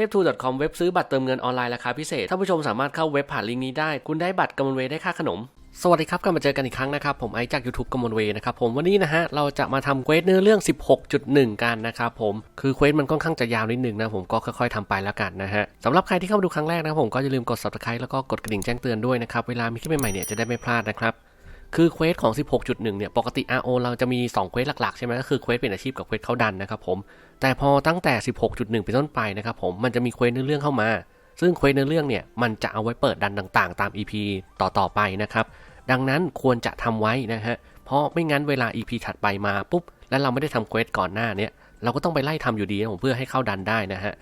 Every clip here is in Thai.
ทพทู .com เว็บซื้อบัตรเติมเงินออนไลน์ราคาพิเศษท่านผู้ชมสามารถเข้าเว็บผ่านลิงก์นี้ได้ คุณได้บัตรกำมลเวได้ค่าขนมสวัสดีครับกลับมาเจอกันอีกครั้งนะครับ ผมไอจาก YouTube กมลเวนะครับผมวันนี้นะฮะเราจะมาทำเควสเนื้อเรื่อง 16.1 กันนะครับผมคือเควสมันค่อนข้างจะยาวนิดนึงนะผมก็ค่อยๆทำไปแล้วกันนะฮะสำหรับใครที่เข้ามาดูครั้งแรกนะผมก็อย่าลืมกด subscribe แล้วก็กดกระดิ่งแจ้งเตือนด้วยนะครับเวลามีคลิปใหม่ๆเนี่ยจะได้ไม่พลาดนะครับ คือเควสของ 16.1 เนี่ย ปกติ RO เราจะมี 2 เควสหลัก ๆ ใช่ไหมก็คือเควสเป็นอาชีพกับเควสเข้าดันนะครับผม แต่พอตั้งแต่ 16.1 เป็นต้นไปนะครับผม มันจะมีเควสเนื้อเรื่องเข้ามา ซึ่งเควสเนื้อเรื่องเนี่ย มันจะเอาไว้เปิดดันต่างๆ ตาม EP ต่อๆไปนะครับ ดังนั้นควรจะทำไว้นะฮะ เพราะไม่งั้นเวลา EP ถัดไปมาปุ๊บ แล้วเราไม่ได้ทำเควสก่อนหน้าเนี่ย เราก็ต้องไปไล่ทำอยู่ดีนะผมเพื่อให้เข้าดันได้นะฮะ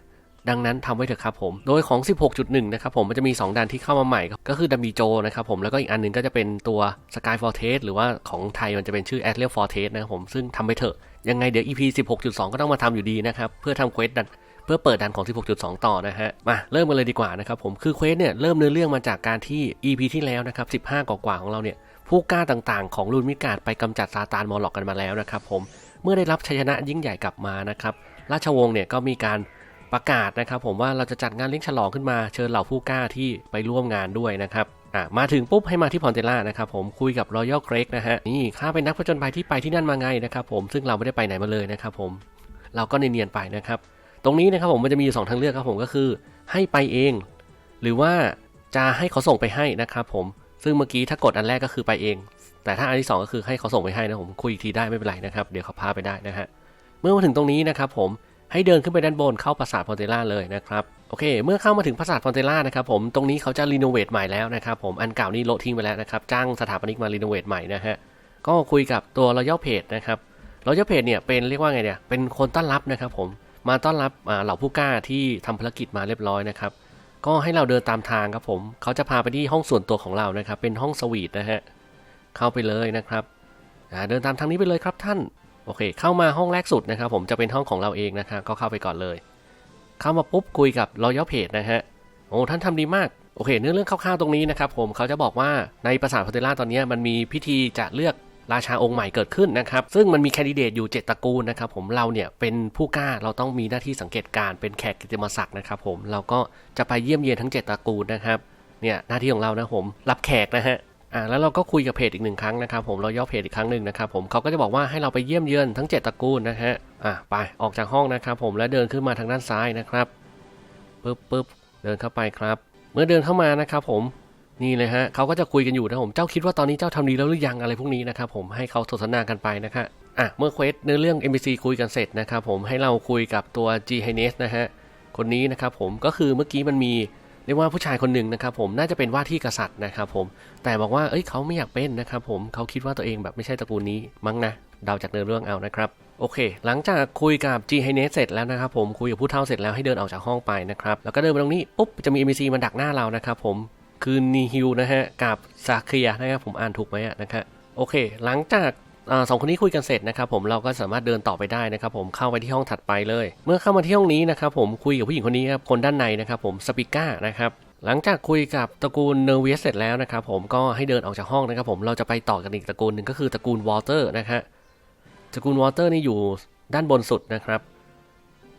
ดังนั้นทำไว้เถอะครับผม โดยของ 16.1 นะครับผมมันจะมี 2ดันที่เข้ามาใหม่ก็คือดัมบีโจนะครับผมแล้วก็อีกอันหนึงก็จะเป็นตัว Sky Fortress หรือว่าของไทยมันจะเป็นชื่อ a t l a s Fortress นะครับผมซึ่งทำไปเถอะยังไงเดี๋ยว EP 16.2 ก็ต้องมาทำอยู่ดีนะครับเพื่อทำเควสดันเพื่อเปิดดันของ 16.2 ต่อนะฮะ มาเริ่มกันเลยดีกว่านะครับผม คือเควสเนี่ยเริ่มเนื้อเรื่องมาจากการที่ EP ที่แล้วนะครับ 15 กว่าของเราเนี่ย ผู้กล้าต่างๆ ของลูนมิกาดไปกำจัดซาตานมอร์ล็อกกันมาแล้วนะครับผม เมื่อได้รับชัยชนะยิ่งใหญ่กลับมานะครับ ราชวงศ์เนี่ยก็มีการ ประกาศนะครับผมว่าเราจะจัดงานเลี้ยงฉลองขึ้นมาเชิญเหล่าผู้กล้าที่ไปร่วมงานด้วยนะครับอะมาถึงปุ๊บให้มาที่พอนเทล่านะครับผมคุยกับรอยัลเกรกนะฮะนี่ข้าเป็นนักผจญภัยที่ไปที่นั่นมาไงนะครับผมซึ่งเราไม่ได้ไปไหนมาเลยนะครับผมเราก็เนียนๆไปนะครับ ตรงนี้นะครับผมมันจะมีอยู่สองทางเลือกครับผมก็คือให้ไปเอง หรือว่าจะให้เขาส่งไปให้นะครับผมซึ่งเมื่อกี้ถ้ากดอันแรกก็คือไปเอง แต่ถ้าอันที่สองก็คือให้เขาส่งไปให้นะผมคุยอีกทีได้ไม่เป็นไรนะครับ เดี๋ยวเขาพาไปได้นะฮะเมื่อมาถึงตรงนี้นะครับผม ให้เดินขึ้นไปด้านบนเข้าปราสาทพอนเทล่าเลยนะครับโอเค เมื่อเข้ามาถึงปราสาทพอนเทล่านะครับผมตรงนี้เขาจะรีโนเวทใหม่แล้วนะครับผมอันเก่านี่โละทิ้งไปแล้วนะครับจ้างสถาปนิกมารีโนเวทใหม่นะฮะก็คุยกับตัวรอยัลเพจนะครับรอยัลเพจเนี่ยเป็นเรียกว่าไงเนี่ยเป็นคนต้อนรับนะครับผมมาต้อนรับเหล่าผู้กล้าที่ทำภารกิจมาเรียบร้อยนะครับก็ให้เราเดินตามทางครับผมเขาจะพาไปที่ห้องส่วนตัวของเรานะครับเป็นห้องสวีทนะฮะเข้าไปเลยนะครับเดินตามทางนี้ไปเลยครับท่าน โอเค เข้ามาห้องแรกสุดนะครับ ผมจะเป็นห้องของเราเองนะครับก็เข้าไปก่อนเลย เข้ามาปุ๊บคุยกับรอยัลเพจนะฮะโอ้ท่านทำดีมากโอเคเนื้อเรื่องคร่าวๆตรงนี้นะครับผมเขาจะบอกว่าในปราสาทพอเทล่าตอนนี้มันมีพิธีจะเลือกราชาองค์ใหม่เกิดขึ้นนะครับ ซึ่งมันมีแคนดิเดตอยู่ 7ตระกูลนะครับผมเราเนี่ยเป็นผู้กล้าเราต้องมีหน้าที่สังเกตการเป็นแขกกิติมศักดิ์นะครับผมเราก็จะไปเยี่ยมเยียนทั้ง 7ตระกูลนะครับเนี่ยหน้าที่ของเรานะผมรับแขกนะฮะ อ่าแล้วเราก็คุยกับเพจอีกหนึ่งครั้งนะครับผมเราย่อเพจอีกครั้งหนึ่งนะครับผมเขาก็จะบอกว่าให้เราไปเยี่ยมเยือนทั้ง 7ตระกูลนะฮะอะไปออกจากห้องนะครับผมแล้วเดินขึ้นมาทางด้านซ้ายนะครับปึ๊บปึ๊บเดินเข้าไปครับ เมื่อเดินเข้ามานะครับผมนี่เลยฮะเขาก็จะคุยกันอยู่นะผมเจ้าคิดว่าตอนนี้เจ้าทำดีแล้วหรือยังอะไรพวกนี้นะครับผมให้เขาสนทนากันไปนะครับอะเมื่อเควสในเรื่อง NPC คุยกันเสร็จนะครับผมให้เราคุยกับตัว G h i n e s นะฮะคนนี้นะครับผมก็คือเมื่อกี้มันมี เรียกว่าผู้ชายคนหนึ่งนะครับผมน่าจะเป็นว่าที่กษัตริย์นะครับผมแต่บอกว่าเอ้ยเขาไม่อยากเป็นนะครับผมเขาคิดว่าตัวเองแบบไม่ใช่ตระกูลนี้มั้งนะเดาจากเนื้อเรื่องเอานะครับโอเค หลังจากคุยกับ G h i n e s เสร็จแล้วนะครับผมคุยกับผู้เฒ่าเสร็จแล้วให้เดินออกจากห้องไปนะครับแล้วก็เดินไปตรงนี้ปุ๊บจะมี NPC มาดักหน้าเรานะครับผมคือนีฮิวนะฮะกับซาเคียนะครับผมอ่านถูกไหมอะนะครับโอเค หลังจาก สองคนนี้คุยกันเสร็จนะครับผมเราก็สามารถเดินต่อไปได้นะครับผมเข้าไปที่ห้องถัดไปเลย เมื่อเข้ามาที่ห้องนี้นะครับผมคุยกับผู้หญิงคนนี้ครับคนด้านในนะครับผมสปิก้านะครับหลังจากคุยกับตระกูลเนเวียสเสร็จแล้วนะครับผมก็ให้เดินออกจากห้องนะครับผมเราจะไปต่อกันอีกตระกูลหนึ่งก็คือตระกูลวอเตอร์นะฮะตระกูลวอเตอร์นี่อยู่ด้านบนสุดนะครับ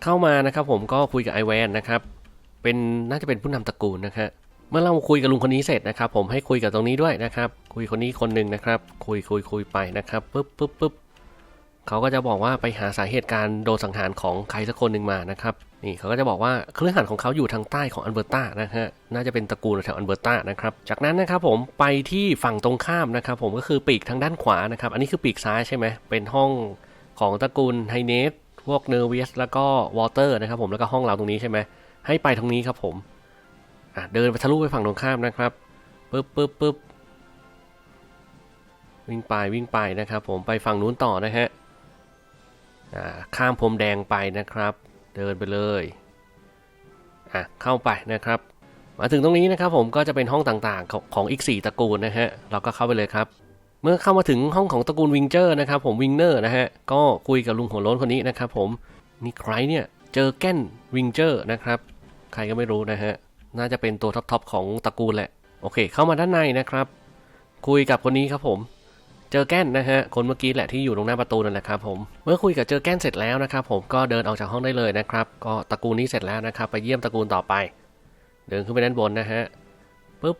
เข้ามานะครับผมก็คุยกับไอแวนนะครับเป็นน่าจะเป็นผู้นำตระกูลนะฮะ เมื่อเราคุยกับลุงคนนี้เสร็จนะครับ ผมให้คุยกับตรงนี้ด้วยนะครับ คุยคนนี้คนหนึ่งนะครับ คุยคุยคุยไปนะครับปุ๊บปุ๊บปุ๊บเขาก็จะบอกว่าไปหาสาเหตุการโดนสังหารของใครสักคนหนึ่งมานะครับนี่เขาก็จะบอกว่าเครือข่ายของเขาอยู่ทางใต้ของอันเบอร์ตานะฮะน่าจะเป็นตระกูลแถวอันเบอร์ตานะครับจากนั้นนะครับผมไปที่ฝั่งตรงข้ามนะครับ ผมก็คือปีกทางด้านขวานะครับ อันนี้คือปีกซ้ายใช่ไหมเป็นห้องของตระกูลไฮเนสพวกเนเวสแล้วก็วอเตอร์นะครับ ผมแล้วก็ห้องเราตรงนี้ใช่ไหมให้ไปทางนี้ครับผม อะเดินไปทะลุไปฝั่งตรงข้ามนะครับปึ๊บปึ๊บปึ๊บวิ่งไปวิ่งไปนะครับผมไปฝั่งนู้นต่อนะฮะอ่าข้ามพรมแดงไปนะครับ เดินไปเลยอะเข้าไปนะครับ มาถึงตรงนี้นะครับผมก็จะเป็นห้องต่างๆของของอีก 4ตระกูลนะฮะเราก็เข้าไปเลยครับ เมื่อเข้ามาถึงห้องของตระกูลวิงเจอร์นะครับผมวิงเนอร์นะฮะก็คุยกับลุงหัวโล้นคนนี้นะครับผมนี่ใครเนี่ยเจอแก้นวิงเจอร์นะครับ ใครก็ไม่รู้นะฮะ น่าจะเป็นตัวท็อปๆของตระกูลแหละ โอเค เข้ามาด้านในนะครับ คุยกับคนนี้ครับผม เจอแก้นนะฮะ คนเมื่อกี้แหละที่อยู่ตรงหน้าประตูนั่นแหละครับผม เมื่อคุยกับเจอแก้นเสร็จแล้วนะครับ ผมก็เดินออกจากห้องได้เลยนะครับ ก็ตระกูลนี้เสร็จแล้วนะครับ ไปเยี่ยมตระกูลต่อไป เดินขึ้นไปด้านบนนะฮะปุ๊บ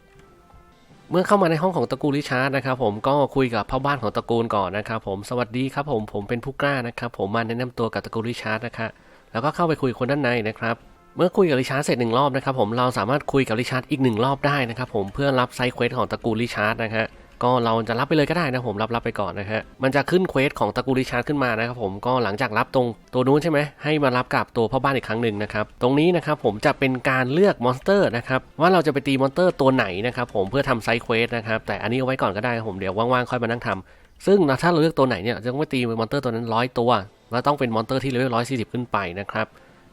เมื่อเข้ามาในห้องของตระกูลริชาร์ดนะครับผมก็คุยกับพ่อบ้านของตระกูลก่อนนะครับผมสวัสดีครับผมผมเป็นผู้กล้านะครับผมมาแนะนำตัวกับตระกูลริชาร์ดนะครับแล้วก็เข้าไปคุยกับคนด้านในนะครับ เมื่อคุยกับริชาร์ดเสร็จหนึ่งรอบนะครับผมเราสามารถคุยกับริชาร์ดอีกหนึ่งรอบได้นะครับผมเพื่อรับไซเควสของตระกูลริชาร์ดนะฮะก็เราจะรับไปเลยก็ได้นะผมรับรับไปก่อนนะฮะมันจะขึ้นเควสของตระกูลริชาร์ดขึ้นมานะครับผมก็หลังจากรับตรงตัวนู้นใช่ไหมให้มารับกับตัวพ่อบ้านอีกครั้งหนึ่งนะครับตรงนี้นะครับผมจะเป็นการเลือกมอนสเตอร์นะครับว่าเราจะไปตีมอนสเตอร์ตัวไหนนะครับผมเพื่อทำไซเควสนะครับแต่อันนี้เอาไว้ก่อนก็ได้ครับผมเดี๋ยวว่างๆค่อยมานั่งทำซึ่งถ้าเราเลือกตัวไหนเนี่ยจะต้องไปตีมอนสเตอร์ตัวนั้นร้อยตัว แล้วต้องเป็นมอนสเตอร์ที่เลเวลร้อยสี่สิบขึ้นไปนะครับ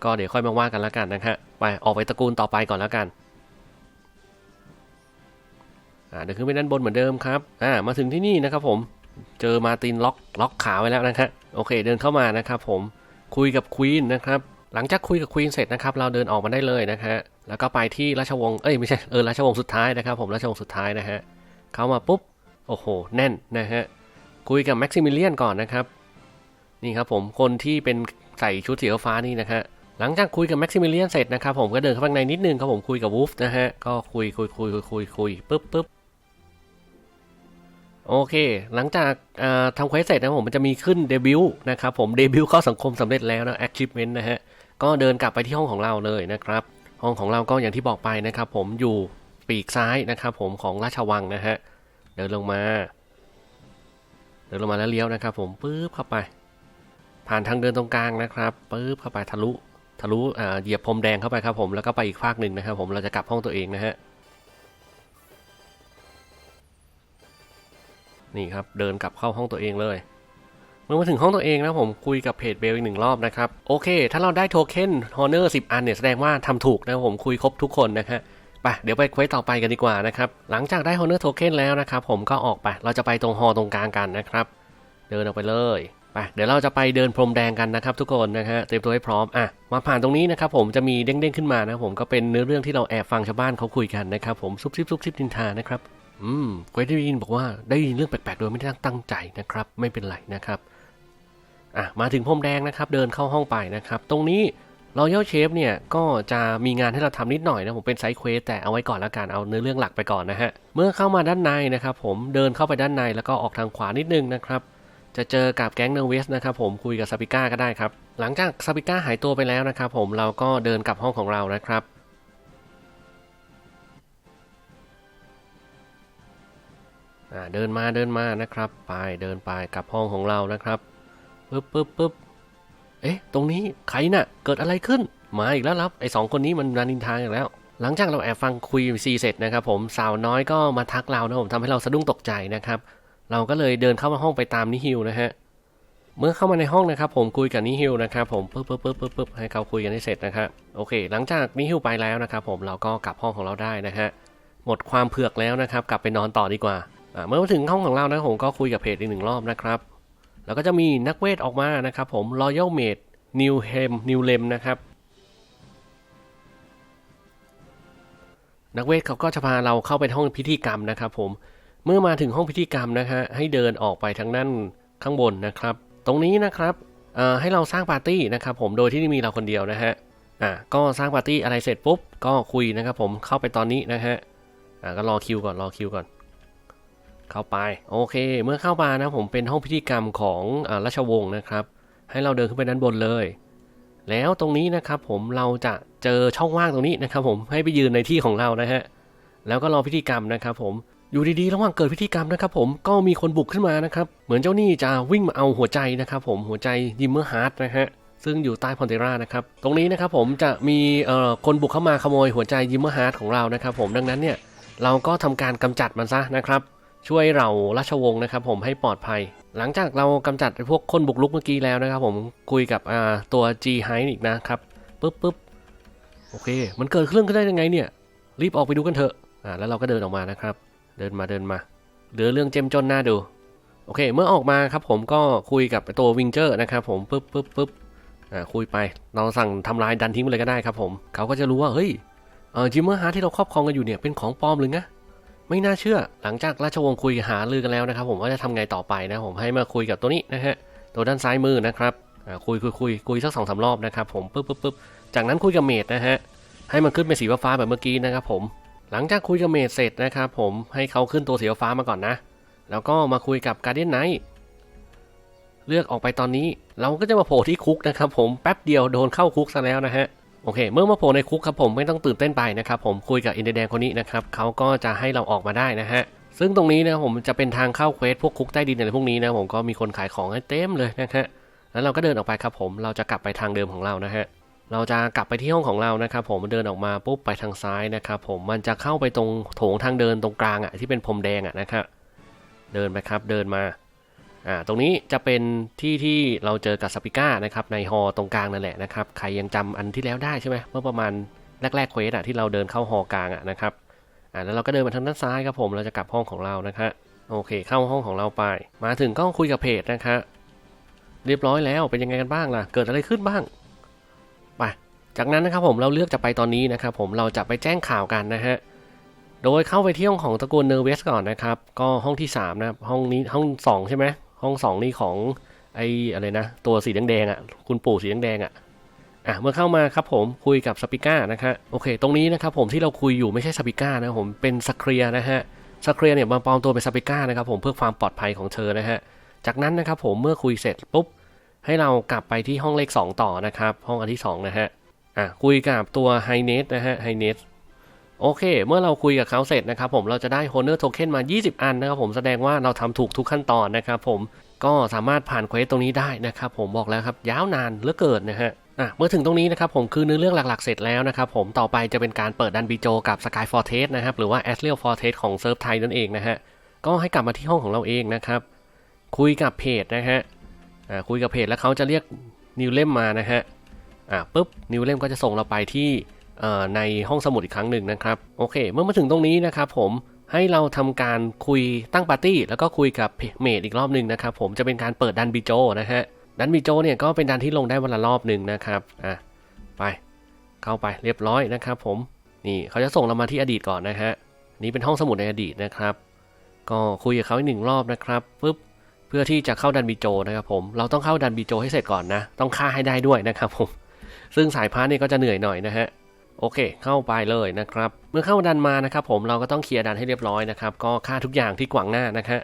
ก็เดี๋ยวค่อยมาว่ากันแล้วกันนะฮะไปออกไปตระกูลต่อไปก่อนแล้วกันอ่าเดินขึ้นไปด้านบนเหมือนเดิมครับอ่ามาถึงที่นี่นะครับผมเจอมาตินล็อกล็อกขาไว้แล้วนะครับโอเค เดินเข้ามานะครับผมคุยกับควีนนะครับหลังจากคุยกับควีนเสร็จนะครับเราเดินออกมาได้เลยนะฮะแล้วก็ไปที่ราชวงศ์เอ้ยไม่ใช่เออราชวงศ์สุดท้ายนะครับผมราชวงศ์สุดท้ายนะฮะเข้ามาปุ๊บโอ้โหแน่นนะฮะคุยกับแม็กซิมิเลียนก่อนนะครับนี่ครับผมคนที่เป็นใส่ชุดสีฟ้านี่นะฮะ หลังจากคุยกับแม็กซิมิเลียนเสร็จนะครับผมก็เดินเข้าไปในนิดนึงครับผมคุยกับวูฟนะฮะ ก็คุยคุยคุยคุยคุยคุยปุ๊บปุ๊บโอเค หลังจากาทำเควสเสร็จนะผมมันจะมีขึ้นเดบิวต์นะครับผมเดบิวต์เข้าสังคมสำเร็จแล้วนะ achievement นะฮะ ก็เดินกลับไปที่ห้องของเราเลยนะครับ ห้องของเราก็อย่างที่บอกไปนะครับผมอยู่ปีกซ้ายนะครับผมของราชวังนะฮะ เดินลงมา เดินลงมาแล้วเลี้ยวนะครับผมปุ๊บเข้าไป ผ่านทางเดินตรงกลางนะครับปุ๊บเข้าไปทะลุ ลุเหยียบพรมแดงเข้าไปครับผมแล้วก็ไปอีกฝากหนึ่งนะครับผมเราจะกลับห้องตัวเองนะฮะนี่ครับเดินกลับเข้าห้องตัวเองเลย เมื่อมาถึงห้องตัวเองนะผมคุยกับเพจเบลอีกหนึ่งรอบนะครับโอเค ถ้าเราได้โทเค็นฮอนเนอร์สิอันเนี่ยแสดงว่าทำถูกนะผมคุยครบทุกคนนะฮะไปเดี๋ยวไปเควสต่อไปกันดีกว่านะครับหลังจากได้ฮอนเนอร์โทเค็นแล้วนะครับผมก็ออกไปเราจะไปตรงฮอตรงกลางกันนะครับ เดินออกไปเลย ไปเดี๋ยวเราจะไปเดินพรมแดงกันนะครับทุกคนนะฮะเตรียมตัวให้พร้อมอะมาผ่านตรงนี้นะครับผมจะมีเด้งๆขึ้นมานะผมก็เป็นเนื้อเรื่องที่เราแอบฟังชาวบ้านเขาคุยกันนะครับผมซุบซิบซุบซิบนินทานะครับอืมเควสได้ยินบอกว่าได้ยินเรื่องแปลกๆโดยไม่ได้ตั้งใจนะครับไม่เป็นไรนะครับอะมาถึงพรมแดงนะครับเดินเข้าห้องไปนะครับตรงนี้รอยัลเชฟเนี่ยก็จะมีงานให้เราทำนิดหน่อยนะผมเป็นไซด์เควสแต่เอาไว้ก่อนแล้วกันเอาเนื้อเรื่องหลักไปก่อนนะฮะเมื่อเข้ามาด้านในนะครับผมเดินเข้าไปด้านในแล้วก็ออกทางขวานิดนึงนะครับ จะเจอกับแก๊งเนอร์เวสนะครับผมคุยกับซาปิก้าก็ได้ครับ หลังจากซาปิก้าหายตัวไปแล้วนะครับผมเราก็เดินกลับห้องของเรานะครับเดินมาเดินมานะครับ ไปเดินไปกลับห้องของเรานะครับปึ๊บปึ๊บปึ๊บเอ๊ะ ตรงนี้ใครน่ะ เกิดอะไรขึ้น มาอีกแล้วครับไอ้สองคนนี้มันนานินทางอีกแล้ว หลังจากเราแอบฟังคุยซีเสร็จนะครับผมสาวน้อยก็มาทักเรานะผมทำให้เราสะดุ้งตกใจนะครับ เราก็เลยเดินเข้ามาห้องไปตามนิฮิวนะฮะ เมื่อเข้ามาในห้องนะครับ ผมคุยกับนิฮิวนะครับผมปึ๊บปึ๊บปึ๊บปึ๊บปึ๊บให้เขาคุยกันให้เสร็จนะครับโอเค หลังจากนิฮิวไปแล้วนะครับ ผมเราก็กลับห้องของเราได้นะฮะหมดความเผือกแล้วนะครับ กลับไปนอนต่อดีกว่าเมื่อมาถึงห้องของเรานะผมก็คุยกับเพจอีกหนึ่งรอบนะครับแล้วก็จะมีนักเวทออกมานะครับผม Royal Maid New Hem New Lem นะครับนักเวทเขาก็จะพาเราเข้าไปห้องพิธีกรรมนะครับผม เมื่อมาถึงห้องพิธีกรรมนะฮะให้เดินออกไปทางด้านข้างบนนะครับ ตรงนี้นะครับให้เราสร้างปาร์ตี้นะครับ ผมโดยที่มีเราคนเดียวนะฮะอะก็สร้างปาร์ตี้อะไรเสร็จปุ๊บก็คุยนะครับผมเข้าไปตอนนี้นะฮะอะก็รอคิวก่อนรอคิวก่อน เข้าไปโอเค เมื่อเข้ามานะผมเป็นห้องพิธีกรรมของอราชวงศ์นะครับ ให้เราเดินขึ้นไปด้านบนเลย แล้วตรงนี้นะครับผมเราจะเจอช่องว่างตรงนี้นะครับ ผมให้ไปยืนในที่ของเรานะฮะแล้วก็รอพิธีกรรมนะครับ ผม อยู่ดีๆ ระหว่างเกิดพิธีกรรมนะครับผมก็มีคนบุกขึ้นมานะครับเหมือนเจ้าหนี้จะวิ่งมาเอาหัวใจนะครับผมหัวใจยิมเมอร์ฮาร์ดนะฮะซึ่งอยู่ใต้พอนเทรานะครับตรงนี้นะครับผมจะมีเอ่อคนบุกเข้ามาขโมยหัวใจยิมเมอร์ฮาร์ดของเรานะครับผมดังนั้นเนี่ยเราก็ทำการกำจัดมันซะนะครับช่วยเราราชวงศ์นะครับผมให้ปลอดภัย หลังจากเรากำจัดพวกคนบุกรุกเมื่อกี้แล้วนะครับผมคุยกับอ่าตัว G h i อีกนะครับปึ๊บปึ๊บโอเค มันเกิดเรื่องขึ้นได้ยังไงเนี่ยรีบออกไปดูกันเถอะอ่าแล้วเราก็เดินออกมานะครับ เดินมาเดินมาเหลือเรื่องเจ้มจนหน้าดู โอเค เมื่อออกมาครับผมก็คุยกับตัววิงเจอร์นะครับผมปึ๊บปึ๊บปึ๊บอ่าคุยไป เราสั่งทำลายดันทิ้งไปเลยก็ได้ครับผมเขาก็จะรู้ว่าเฮ้ยเออจิมเมอร์ฮาร์ที่เราครอบครองกันอยู่เนี่ยเป็นของปลอมหรือไงไม่น่าเชื่อ หลังจากราชวงศ์คุยหาลือกันแล้วนะครับ ผมว่าจะทำไงต่อไปนะผมให้มาคุยกับตัวนี้นะฮะตัวด้านซ้ายมือนะครับอ่าคุยคุยคุยคุยสักสองสารอบนะครับผมปึ๊บปึ๊บปึ๊บจากนั้นคุยกับเมดนะฮะให้มันขึ้นเป็นสีฟ้าแบบเมื่อกี้นะครับผม หลังจากคุยกับเมดเสร็จนะครับผมให้เขาขึ้นตัวสีฟ้ามาก่อนนะ แล้วก็มาคุยกับการเดียนไนท์เลือกออกไปตอนนี้เราก็จะมาโผล่ที่คุกนะครับผมแป๊บเดียวโดนเข้าคุกซะแล้วนะฮะโอเค เมื่อมาโผล่ในคุกครับผมไม่ต้องตื่นเต้นไปนะครับผมคุยกับอินเดียแดงคนนี้นะครับเขาก็จะให้เราออกมาได้นะฮะซึ่งตรงนี้นะครับผมจะเป็นทางเข้าเควสพวกคุกใต้ดินอะไรพวกนี้นะผมก็มีคนขายของให้เต็มเลยนะฮะแล้วเราก็เดินออกไปครับผมเราจะกลับไปทางเดิมของเรานะฮะ เราจะกลับไปที่ห้องของเรานะครับ ผมเดินออกมาปุ๊บไปทางซ้ายนะครับ ผมมันจะเข้าไปตรงโถงทางเดินตรงกลางอะที่เป็นพรมแดงอะนะครับเดินไปครับเดินมาอ่าตรงนี้จะเป็นที่ที่เราเจอกับสปิก้านะครับในฮอตรงกลางนั่นแหละนะครับใครยังจำอันที่แล้วได้ใช่ไหมเมื่อประมาณแรกๆเควสอะที่เราเดินเข้าฮอกลางอะนะครับอ่าแล้วเราก็เดินมาทางด้านซ้ายครับผมเราจะกลับห้องของเรานะครับโอเค เข้าห้องของเราไป มาถึงก็คุยกับเพจนะครับเรียบร้อยแล้วเป็นยังไงกันบ้างล่ะ เกิดอะไรขึ้นบ้าง จากนั้นนะครับผมเราเลือกจะไปตอนนี้นะครับผมเราจะไปแจ้งข่าวกันนะฮะโดยเข้าไปที่ห้องของตระกูลเนอร์เวสก่อนนะครับก็ห้องที่3นะห้องนี้ห้อง 2 ใช่ไหมห้อง 2 นี่ของไออะไรนะตัวสีแดงๆอะคุณปู่สีแดงๆอะอะเมื่อเข้ามาครับผมคุยกับสปิก้านะครับโอเค ตรงนี้นะครับผมที่เราคุยอยู่ไม่ใช่สปิก้านะผมเป็นสเครียนะฮะสเครียเนี่ยมาปลอมตัวเป็นสปิก้านะครับผมเพื่อความปลอดภัยของเธอนะฮะจากนั้นนะครับผมเมื่อคุยเสร็จปุ๊บให้เรากลับไปที่ห้องเลข 2 ต่อนะครับห้องอันที่2นะฮะ อะคุยกับตัวไฮเนสนะฮะไฮเนสโอเค เมื่อเราคุยกับเขาเสร็จนะครับผมเราจะได้ Honor Token มา 20 อันนะครับผมแสดงว่าเราทำถูกทุกขั้นตอนนะครับผมก็สามารถผ่านเควสตรงนี้ได้นะครับผมบอกแล้วครับยาวนานเหลือเกินนะฮะอะเมื่อถึงตรงนี้นะครับผมคือเนื้อเรื่องหลักๆเสร็จแล้วนะครับผมต่อไปจะเป็นการเปิดดันบีโจกับ Sky Fortress นะครับหรือว่า a s r i e l Fortress ของเซิร์ฟไทยนั่นเองนะฮะก็ให้กลับมาที่ห้องของเราเองนะครับคุยกับเพจนะฮะอ่าคุยกับเพจแล้วเขาจะเรียกนิวเล่มมานะฮะ อะปุ๊บนิวเล่มก็จะส่งเราไปที่ในห้องสมุดอีกครั้งหนึ่งนะครับโอเค เมื่อมาถึงตรงนี้นะครับผมให้เราทำการคุยตั้งปาร์ตี้แล้วก็คุยกับเมดอีกรอบหนึ่งนะครับผมจะเป็นการเปิดดันบิโจนะฮะดันบิโจเนี่ยก็เป็นดันที่ลงได้วันละรอบหนึ่งนะครับอะไปเข้าไปเรียบร้อยนะครับผมนี่เขาจะส่งเรามาที่อดีตก่อนนะฮะนี่เป็นห้องสมุดในอดีตนะครับ ก็คุยกับเขาอีกหนึ่งรอบนะครับปุ๊บเพื่อที่จะเข้าดันบิโจนะครับผมเราต้องเข้าดันบิโจให้เสร็จก่อนนะ ต้องฆ่าให้ได้ด้วยนะครับผม ซึ่งสายพาร์ทนี่ก็จะเหนื่อยหน่อยนะฮะโอเค เข้าไปเลยนะครับ เมื่อเข้าดันมานะครับ ผมเราก็ต้องเคลียร์ดันให้เรียบร้อยนะครับ ก็ฆ่าทุกอย่างที่ขวางหน้านะฮะ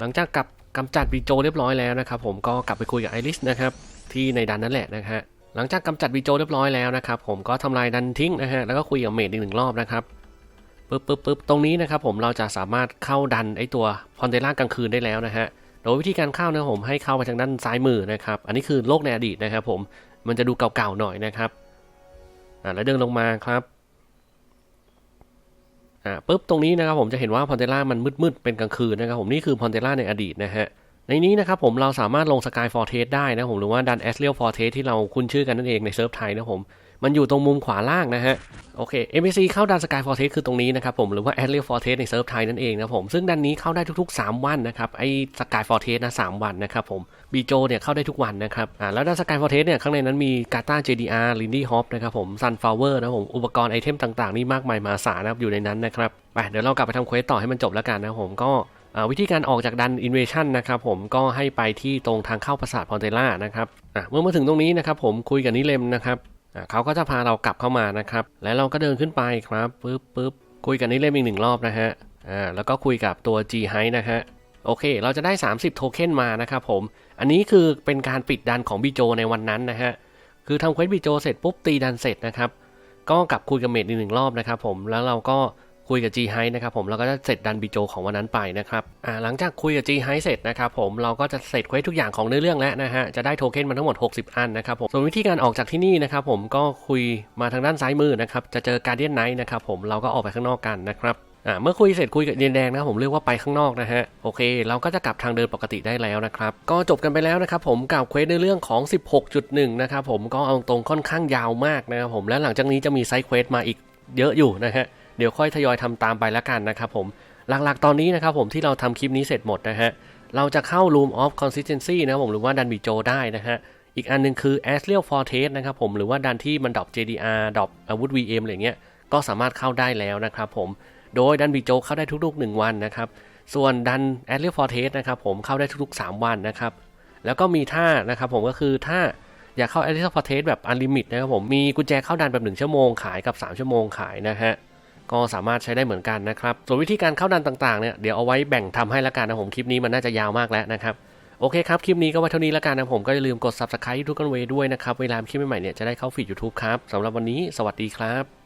หลังจากกับกำจัดบีโจเรียบร้อยแล้วนะครับ ผมก็กลับไปคุยกับไอริสนะครับ ที่ในดันนั่นแหละนะฮะ หลังจากกำจัดวีโจเรียบร้อยแล้วนะครับผมก็ทำลายดันทิ้งนะฮะแล้วก็คุยกับเมดอีกหนึ่งรอบนะครับปึ๊บปึ๊บปึ๊บตรงนี้นะครับผมเราจะสามารถเข้าดันไอตัวพอนเดล่ากลางคืนได้แล้วนะฮะโดยวิธีการเข้านะผมให้เข้าไปทางด้านซ้ายมือนะครับอันนี้คือโลกในอดีตนะครับผมมันจะดูเก่าๆหน่อยนะครับอ่าแล้วเดินลงมาครับอ่าปึ๊บตรงนี้นะครับผมจะเห็นว่าพอนเดล่ามันมืดๆเป็นกลางคืนนะครับผมนี่คือพอนเดล่าในอดีตนะฮะ ในนี้นะครับผมเราสามารถลงสกายฟอร์เทสได้นะผมหรือว่าดันแอสเรียลฟอร์เทสที่เราคุ้นชื่อกันนั่นเองในเซิร์ฟไทยนะผมมันอยู่ตรงมุมขวาล่างนะฮะ โอเค MBC เข้าดันสกายฟอร์เทสคือตรงนี้นะครับผมหรือว่าแอสเรียลฟอร์เทสในเซิร์ฟไทยนั่นเองนะผมซึ่งดันนี้เข้าได้ทุกๆ 3 วันนะครับไอ้สกายฟอร์เทสนะสวันนะครับผมบีโจเนี่ยเข้าได้ทุกวันนะครับอ่าแล้วดันสกายฟอร์เทสเนี่ยข้างในนั้นมีกาตา JDR ลินดี้ฮอปนะครับผมซันฟลาวเวอร์นะผมอุปกรณ์ไอเทมต่างๆนี่มากมายมหาศาลนะครับอยู่ในนั้นนะครับไปเดี๋ยวเรากลับไปทำเควสต่อให้มันจบแล้วกันนะผมก็ วิธีการออกจากดันอินเวชั่นนะครับผมก็ให้ไปที่ตรงทางเข้าปราสาทพอนเตล่านะครับเมื่อมาถึงตรงนี้นะครับผมคุยกับนิเลมนะครับเขาก็จะพาเรากลับเข้ามานะครับ แล้วเราก็เดินขึ้นไปครับปึ๊บปึ๊บคุยกับนิเลมอีกหนึ่งรอบนะฮะอ่าแล้วก็คุยกับตัว G h i นะฮะโอเค เราจะได้ 30 โทเค็นมานะครับผม อันนี้คือเป็นการปิดดันของบีโจในวันนั้นนะฮะ คือทำเควสบีโจเสร็จปุ๊บตีดันเสร็จนะครับ ก็กลับคุยกับเมดอีกหนึ่งรอบนะครับผม แล้วเราก็ คุยกับ G h i นะครับผมเราก็จะเสร็จดันบีโจของวันนั้นไปนะครับอ่าหลังจากคุยกับ G h i เสร็จนะครับผมเราก็จะเสร็จเควสทุกอย่างของเนื้อเรื่องแล้วนะฮะจะได้โทเค็นมาทั้งหมด 60 อันนะครับผมส่วนวิธีการออกจากที่นี่นะครับผมก็คุยมาทางด้านซ้ายมือนะครับจะเจอการเดียนไนท์นะครับผมเราก็ออกไปข้างนอกกันนะครับอ่าเมื่อคุยเสร็จคุยกับเดียนแดงนะครับผมเรียกว่าไปข้างนอกนะฮะโอเค เราก็จะกลับทางเดินปกติได้แล้วนะครับก็จบกันไปแล้วนะครับผมกับเควสในเรื่องของ 16.1 นะครับผมก็เอาตรงค่อนข้างยาวมากนะครับผมและหลังจากนี้จะมีไซด์เควสมาอีกเยอะอยู่นะฮะ เดี๋ยวค่อยทยอยทำตามไปแล้วกันนะครับผม หลักๆตอนนี้นะครับผมที่เราทำคลิปนี้เสร็จหมดนะฮะ เราจะเข้า Room of Consistency นะครับผมหรือว่าดันบิโจได้นะฮะ อีกอันหนึงคือ a s r i e l Fortress นะครับผมหรือว่าดันที่มันดรอป JDR ดรอปอาวุธ VM อะไรเงี้ย ก็สามารถเข้าได้แล้วนะครับผม โดยดันบิโจเข้าได้ทุกๆ 1 วันนะครับ ส่วนดัน a s r i e l Fortress นะครับผมเข้าได้ทุกๆ 3 วันนะครับ แล้วก็มีท่านะครับผมก็คือถ้าอยากเข้า a s r i e l Fortress แบบ Unlimit นะครับผม มีกุญแจเข้าดันแบบ 1 ชั่วโมงขายกับ 3 ชั่วโมงขายนะฮะ ก็สามารถใช้ได้เหมือนกันนะครับ ส่วนวิธีการเข้าดันต่างๆเนี่ยเดี๋ยวเอาไว้แบ่งทำให้ละกันนะผมคลิปนี้มันน่าจะยาวมากแล้วนะครับโอเคครับ คลิปนี้ก็ไว้เท่านี้ละกันนะผมก็อย่าลืมกด subscribe ทุกกันเวด้วยนะครับ เวลาคลิปใหม่ๆเนี่ยจะได้เข้าฟีด YouTube ครับสำหรับวันนี้สวัสดีครับ